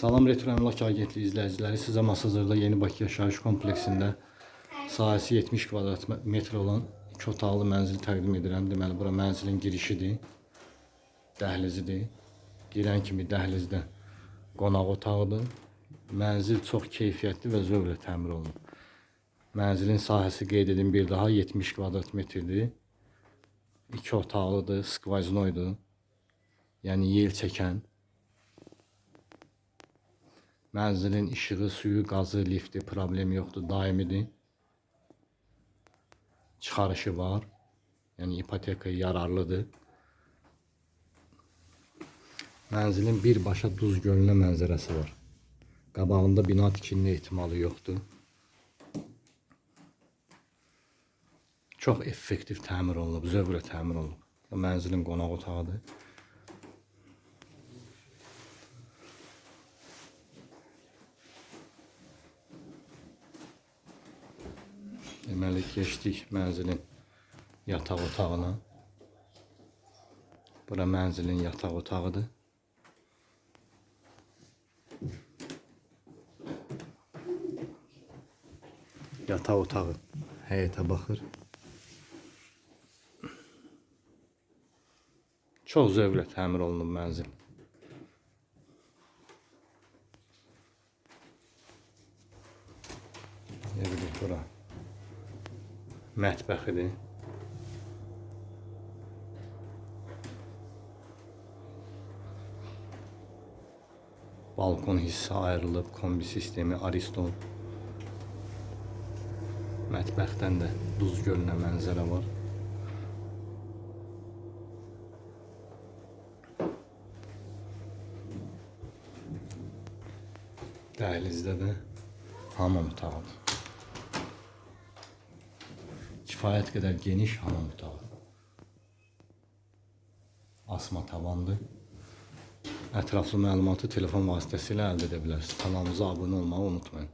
Salam Retro Əmlak Agentliyi izləyiciləri sizə Masazırda Yeni Bakı yaşayış kompleksində sahəsi 70 kvadrat metr olan iki otaqlı mənzil təqdim edirəm. Deməli, bura mənzilin girişidir, dəhlizidir. Girən kimi dəhlizdə qonaq otağıdır. Mənzil çox keyfiyyətli və zövqlə təmir olunub. Mənzilin sahəsi qeyd edim bir daha 70 kvadrat metrdir. İki otaqlıdır, skvaznoydur. Yəni yel çəkən. Mənzilin işığı, suyu, qazı, lifti problem yoxdur, daimidir. Çıxarışı var. Yəni ipotekaya yararlıdır. Mənzilin birbaşa Duz gölünə mənzərəsi var. Qabağında bina tikilmə ehtimalı yoxdur. Çox effektiv təmir olunub, zövqlə təmir olunub. Mənzilin qonaq otağıdır. Deməli keçdik mənzilin yataq otağına. Bura mənzilin yataq otağıdır. Yataq otağı həyətə baxır. Çox zövqlə təmir olunub mənzil. Ne bileyim bura. Mətbəxidir. Balkon hissi ayrılıb, kombi sistemi Ariston. Mətbəxdən də Duz gölünə mənzərə var. Dəhlizdə də hamam otağıdır. Kifayət qədər geniş hamam otağı. Asma tavandır. Ətraflı məlumatı telefon vasitəsilə əldə edə bilərsiniz. Kanalımıza abunə olmağı unutmayın.